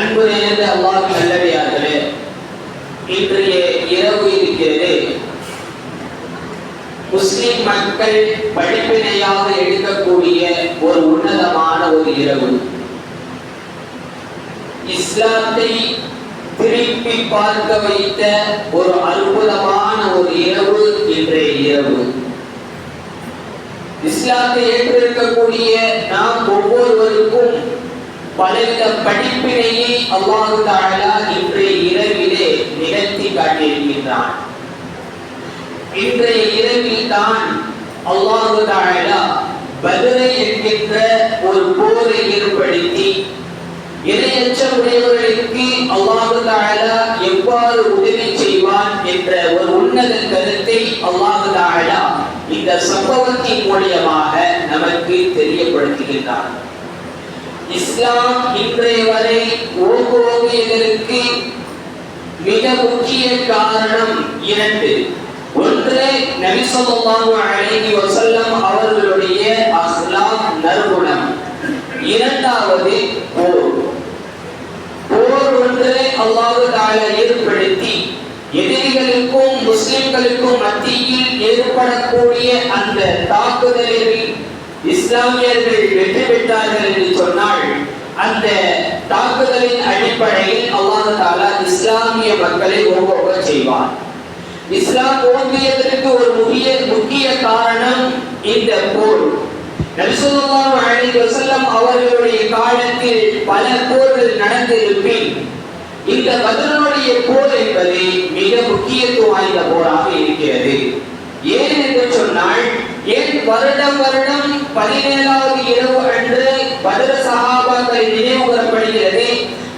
அன்பு நிறைந்த அல்லாஹ் நல்லவையார்களே இன்றைய இரவு இருக்கிறது. முஸ்லிம் மக்கள் படிப்பினையாக எடுக்கக்கூடிய ஒரு உன்னதமான ஒரு இரவு. இஸ்லாத்தை திருப்பி பார்க்க வைத்த ஒரு அற்புதமான ஒரு இரவு இன்றைய இரவு. இஸ்லாத்தை ஏற்றிருக்கக்கூடிய நாம் ஒவ்வொருவருக்கும் பலவித படிப்பினையை அல்லாஹு தாலா இன்றைய இரவிலே நிகழ்த்தி காட்டியிருக்கின்றான். இன்றைய இரவில் தான் அல்லாஹு தாலா பதிலை என்கின்ற ஒரு போரை ஏற்படுத்தி இணையற்ற உடையவர்களுக்கு அல்லாஹு தாலா எவ்வாறு உதவி செய்வான் என்ற ஒரு உன்னத கருத்தை அல்லாஹு தாலா இந்த சம்பவத்தின் மூலியமாக நமக்கு தெரியப்படுத்துகின்றான். இஸ்லாம் இன்றைய வரை ஓங்கோங்கியதற்கு மிக முக்கிய காரணம் இரண்டு. ஒன்று நபி அலைஹி வஸல்லம் அவர்களுடைய அஸ்லாம் நற்குணம். இரண்டாவது போர். போர் ஒன்று அல்லாஹு தஆலா ஏற்படுத்தி எதிரிகளுக்கும் முஸ்லிம்களுக்கும் மத்தியில் ஏற்படக்கூடிய அந்த தாக்குதலில் இஸ்லாமியர்கள் வெற்றி பெற்றார்கள் என்று சொன்னால் அந்த தாக்குதலின் அடிப்படையில் அல்லாஹ் தாலா இஸ்லாமிய மக்களை ஓங்கோக செய்வார் இஸ்லாம் தோன்றியதற்கு ஒரு முக்கிய முக்கிய காரணம் இந்த போர். நபிசுல்லாஹு அலைஹி வஸல்லம் அவர்களுடைய காலத்தில் பல போர்கள் நடந்திருப்பின் இந்த பதிலுடைய போர் என்பது மிக முக்கியத்துவம் வாய்ந்த போராக இருக்கிறது. ஏன் என்று சொன்னால் ஏன் வருடம் வருடம் பதினேழாவது இரவு அன்று பத்ர சகாபாக்களை நினைவு கூறப்படுகிறது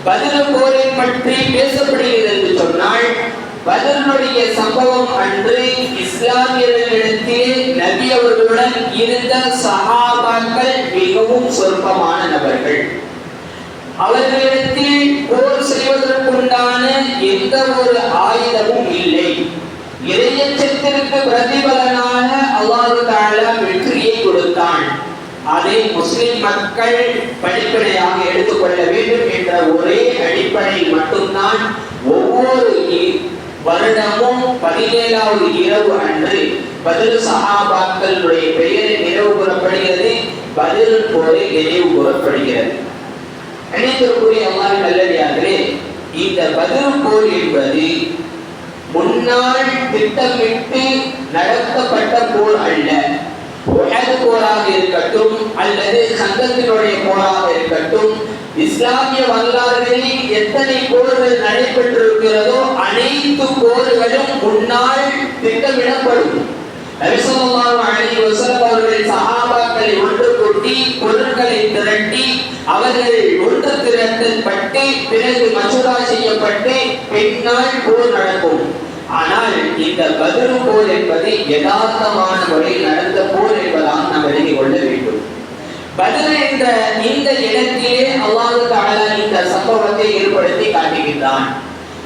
பத்ர போரை பற்றி பேசப்படுகிறது என்று சொன்னால் பதிலுடைய சம்பவம் அன்று இஸ்லாமியர்களிடத்தில் நபி அவர்களுடன் இருந்த சஹாபாக்கள் மிகவும் சொற்பமான நபர்கள். அவர்களிடத்தில் போர் செய்வதற்குண்டான எந்த ஒரு ஆயுதமும் இல்லை. இறையச்சத்திற்கு பிரதிபலனாக அல்லாஹு தாலா வெற்றியை கொடுத்தான். அதை முஸ்லிம் மக்கள் படிப்படையாக எடுத்துக்கொள்ள வேண்டும் என்ற ஒரே அடிப்படை மட்டும்தான் ஒவ்வொரு வருடமும் பதினேழாவது இரவு அன்று பதில் சகாபாக்களுடைய பெயரை நினைவு கூறப்படுகிறது பதில் போரை நினைவு கூறப்படுகிறது. அனைத்திற்குரிய அல்லாஹ் நல்லடியார்களே இந்த பதில் போர் என்பது முன்னால் திட்டமிட்டு நடத்தப்பட்ட போர் அல்ல. உஹது போராக இருக்கட்டும் அல்லது சங்கத்தினுடைய போராக இருக்கட்டும் இஸ்லாமிய வரலாறுகளில் எத்தனை போர்கள் நடைபெற்றிருக்கிறதோ அனைத்து போர்களும் முன்னால் திட்டமிடப்படும். அவர்கள் சகாபாக்களை ஒன்று கொட்டி பொருட்களை திரட்டி அவர்கள் ஒன்று பட்டு பிறகு மசோதா செய்யப்பட்டு பின்னால் போர் நடக்கும். ஆனால் இந்த பதில் போர் என்பது யதார்த்தமான முறையில் நடந்த போர் என்பதாக நாம் எழுதி கொள்ள வேண்டும். பதில் என்ற இந்த இடத்திலே அல்லாஹ் தஆலா இந்த சம்பவத்தை ஏற்படுத்தி காட்டுகின்றான்.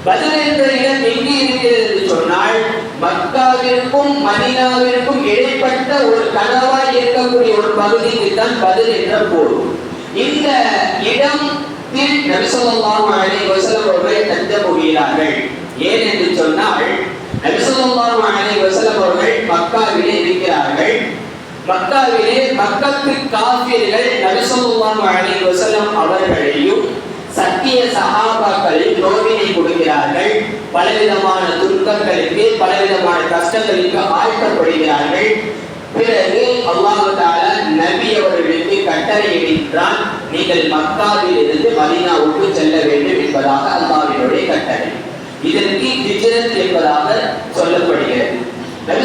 பதில் என்ற இடம் எங்கே இருக்கிறது என்று சொன்னால் மக்காவிற்கும் மதீனாவிற்கும் இடைப்பட்ட ஒரு கனவாய் இருக்கக்கூடிய ஒரு பகுதிக்கு தான் பதில் என்ற போர் இந்த இடம் நபி ஸல்லல்லாஹு அலைஹி வஸல்லம் அவர்கள் தஞ்ச போகிறார்கள் ஏன் என்று சொன்னால் நபி ஸல்லல்லாஹு அலைஹி வஸல்லம் அவர்கள் மக்காவிலே இருக்கிறார்கள். மக்காவிலே மக்கத்து காஃபிர்கள் நபி ஸல்லல்லாஹு அலைஹி வஸல்லம் அவர்களையும் சத்திய சகாபாக்கள் நோவினை கொடுக்கிறார்கள். பலவிதமான துன்பங்களுக்கு பலவிதமான கஷ்டங்களுக்கு ஆழ்த்தப்படுகிறார்கள் பிறகு அல்லாஹால நபி அவர்களுக்கு கட்டளை நீங்கள் மக்காவில் இருந்து மதினாவுக்கு செல்ல வேண்டும் என்பதாக அல்லாவினுடைய கட்டளை. இதற்கு ஹிஜ்ரத் என்பதாக சொல்லப்படுகிறது. நபி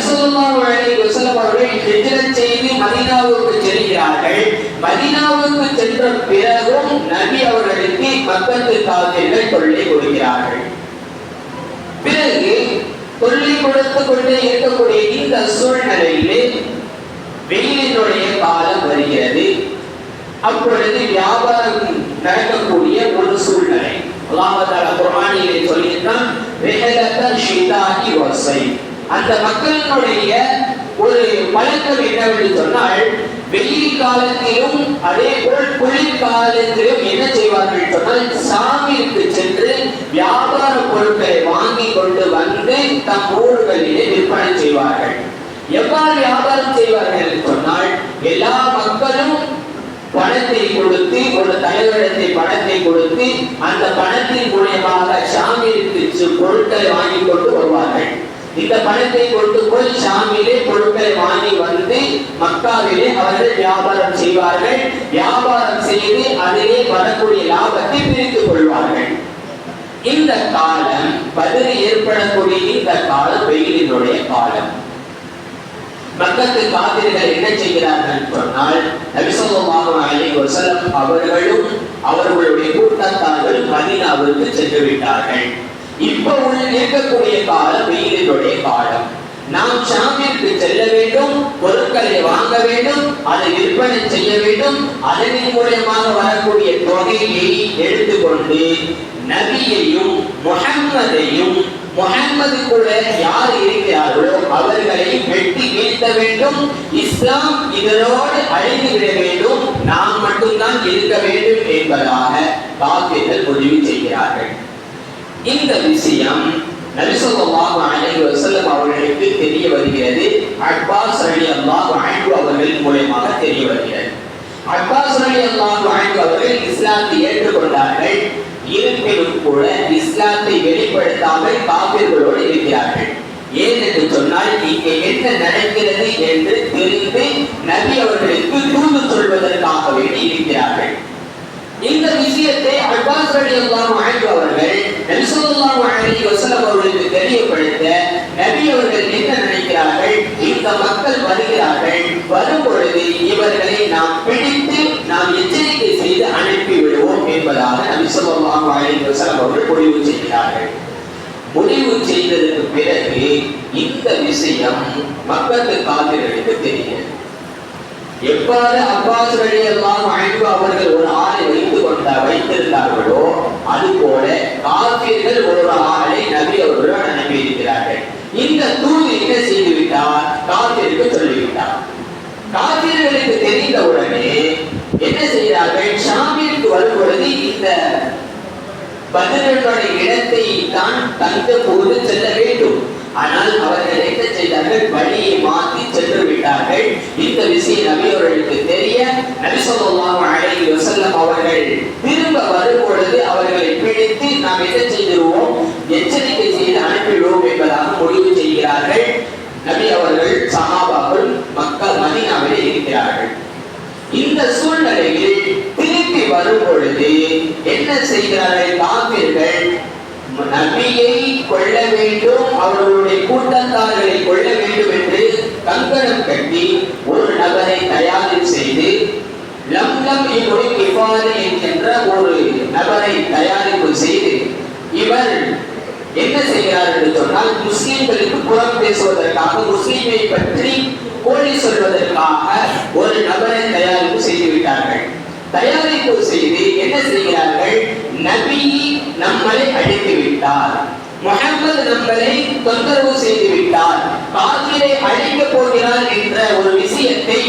அவர்கள் ஹிஜ்ரத் செய்து மதீனாவுக்கு செல்கிறார்கள். மதீனாவுக்கு சென்ற பிறகும் நபி அவர்களுக்கு பக்கத்து காவலர்கள் தொல்லை கொடுக்கிறார்கள். பிறகு தொல்லை கொடுத்து கொண்டே இருக்கக்கூடிய இந்த சூழ்நிலையிலே வெயிலினுடைய காலம் வருகிறது. அப்பொழுது வியாபாரம் நடக்கக்கூடிய ஒரு சூழ்நிலை. அல்லாஹ் தஆலா சொல்லியிருக்கான் அந்த மக்களினுடைய ஒரு பழக்கம் என்னவென்று சொன்னால் வெயில் காலத்திலும் அதே போல் குளிர் காலத்திலும் என்ன செய்வார்கள் சொன்னால் சாமிக்கு சென்று வியாபார பொருட்களை வாங்கி கொண்டு வந்து தம் ஊர்களிலே விற்பனை செய்வார்கள். எவ்வாறு வியாபாரம் செய்வார்கள் என்று சொன்னால் எல்லா மக்களும் பணத்தை கொடுத்து ஒரு தலைவரத்தை பணத்தை கொடுத்து அந்த பணத்தின் மூலியமாக ஷாமிற்கு பொருட்களை வாங்கி கொண்டு வருவார்கள். இந்த பணத்தை கொண்டு போய் ஷாமிலே பொருட்களை வாங்கி வந்து மக்காவிலே அவர்கள் வியாபாரம் செய்வார்கள். வியாபாரம் செய்து அதிலே வரக்கூடிய லாபத்தை பிரித்துக் கொள்வார்கள். இந்த காலம் பதில் ஏற்படக்கூடிய இந்த காலம் வெயிலினுடைய காலம். மக்கத்து காவிரிகள் என்ன செய்கிறார்கள் சொன்னால் நபிசல்லாஹு அலைஹி வஸல்லம் அவர்களும் அவர்களுடைய கூட்டத்தார்களும் மதினாவிற்கு சென்று விட்டார்கள். இப்ப உள்ள இருக்கக்கூடிய காலம் வெயிலினுடைய காலம். நாம் ஷாமிற்கு செல்ல வேண்டும் பொருட்களை வாங்க வேண்டும் அதை விற்பனை செய்ய வேண்டும் அதன் மூலியமாக வரக்கூடிய தொகையை எடுத்துக்கொண்டு நபியையும் முகம்மதையும் முகம்மது கூட யார் இருக்கிறார்களோ அவர்களை வெட்டி வீழ்த்த வேண்டும். இஸ்லாம் இதனோடு அழிந்துவிட வேண்டும். நாம் மட்டும்தான் இருக்க வேண்டும் என்பதாக காப்பீர்கள் முடிவு செய்கிறார்கள். இந்த விஷயம் நபிசல்லாஹு அலைஹி வஸல்லம் அவர்களுக்கு தெரிய வருகிறது. அப்பாஸ் ரலியல்லாஹு அன்ஹு அவர்கள் மூலமாக தெரிய வருகிறது. அப்பாஸ் ரலியல்லாஹு அன்ஹு அவர்கள் இஸ்லாத்தை ஏற்றுக்கொண்டார்கள். இருப்பினும் கூட இஸ்லாத்தை வெளிப்படுத்தாமல் காபிர்களோடு இருக்கிறார்கள். ஏன் என்று சொன்னால் இங்கே என்ன நடக்கிறது என்று தெரிந்து நபி அவர்களுக்கு தூது சொல்வதற்காக வேண்டி இருக்கிறார்கள். இந்த விஷயத்தை அப்பாஸ் ரலியல்லாஹு அன்ஹு அவர்கள் நபி ஸல்லல்லாஹு அலைஹி வஸல்லம் அவர்களுக்கு தெரியப்படுத்த நபி அவர்கள் என்ன நினைக்கிறார்கள்? இந்த மக்கள் வருகிறார்கள். வரும் பொழுது இவர்களை நாம் பிடித்து நாம் எச்சரிக்கை செய்து அனுப்பி விடுவோம் என்பதாக நபி ஸல்லல்லாஹு அவர்கள் முடிவு செய்கிறார்கள். முடிவு செய்ததற்கு பிறகு இந்த விஷயம் மக்களுக்கு காவிர்களுக்கு தெரிகிறது. எவ்வாறு அப்பாஸ் வழியெல்லாம் அன்ஹு அவர்கள் ஒரு ஆளை வைத்து கொண்ட வைத்திருந்தார்களோ அதுபோல காபிர்கள் ஒரு ஆளை நபி அவர்களுடன் அனுப்பி இருக்கிறார்கள். இந்த தூது என்ன செய்து விட்டார் சொல்லிவிட்டார். காபிர்களுக்கு தெரிந்த உடனே என்ன செய்கிறார்கள்? ஷாமிற்கு வரும் பொழுது இந்த பதினெட்டுடைய இடத்தை தான் தந்த போது செல்ல வேண்டும். ஆனால் அவர்கள் என்ன செய்தார்கள்? வழியை மாற்றி சென்று விட்டார்கள் இந்த விஷயம் நபி அவர்களுக்கு தெரிய நபி ஸல்லல்லாஹு அலைஹி வஸல்லம் அவர்கள் திரும்ப வரும் பொழுது அவர்களை பிடித்து நாம் என்ன செய்திருவோம்? எச்சரிக்கை செய்து அனுப்பிடுவோம் என்பதாக முடிவு செய்கிறார்கள். நபி அவர்கள் சஹாபாக்கள் மக்கள் மதினாவிலே இருக்கிறார்கள். இந்த சூழ்நிலையில் திருப்பி வரும் பொழுது என்ன செய்கிறார்கள் காப்பீர்கள் நபியை கொள்ள வேண்டும் அவர்களுடைய கூட்டத்தார்களை கொள்ள வேண்டும் கங்கணம் கட்டி ஒரு நபரை தயாரி செய்து லம்லம் இவருடைய கிஃபாரி என்கின்ற ஒரு நபரை தயாரிப்பு செய்து இவர் என்ன செய்கிறார் என்று சொன்னால் முஸ்லிம்களுக்கு புறம் பேசுவதற்காக முஸ்லிமை பற்றி போலி சொல்வதற்காக ஒரு நபரை தயாரிப்பு செய்து விட்டார்கள். தயாரிப்பு செய்து என்ன செய்கிறார்கள்? நபி நம்மளை அழைத்து விட்டார். முகமது நம்மளை தொந்தரவு செய்து விட்டார் காதிரை அழிக்க போகிறார் என்ற ஒரு விஷயத்தை